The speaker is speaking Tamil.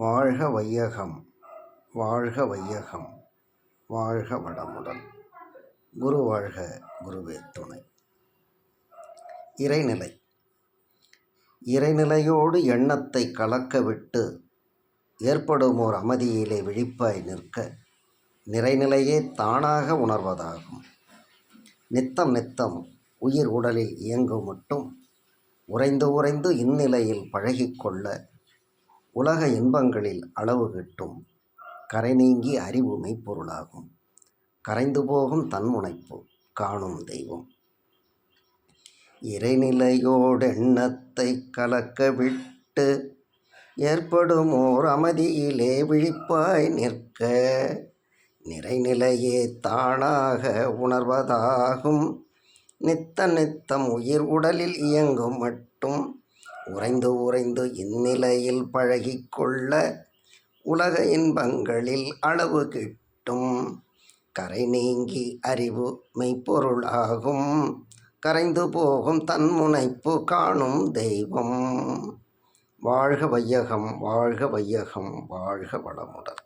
வாழ்க வையகம் வாழ்க வையகம் வாழ்க வளமுடன். குரு வாழ்க குருவே துணை. இறைநிலை. இறைநிலையோடு எண்ணத்தை கலக்க விட்டு ஏற்படும் ஓர் அமைதியிலே விழிப்பாய் நிற்க நிறைநிலையே தானாக உணர்வதாகும். நித்தம் நித்தம் உயிர் உடலில் இயங்கும் மட்டும் உறைந்து உறைந்து இந்நிலையில் பழகிக்கொள்ள உலக இன்பங்களில் அளவு கிட்டும் கரை நீங்கி அறிவு மெய்ப்பொருளாகும் கரைந்து போகும் தன்முனைப்பு காணும் தெய்வம். இறைநிலையோடு எண்ணத்தை கலக்க விட்டு ஏற்படும் ஓர் அமைதியிலே விழிப்பாய் நிற்க நிறைநிலையே தானாக உணர்வதாகும். நித்த நித்தம் உயிர் உடலில் இயங்கும் மட்டும் உறைந்து உறைந்து இந்நிலையில் பழகிக்கொள்ள உலக இன்பங்களில் அளவு கிட்டும். கரை நீங்கி அறிவு மெய்ப்பொருளாகும் கரைந்து போகும் தன்முனைப்பு காணும் தெய்வம். வாழ்க வையகம் வாழ்க வையகம் வாழ்க வளமுடன்.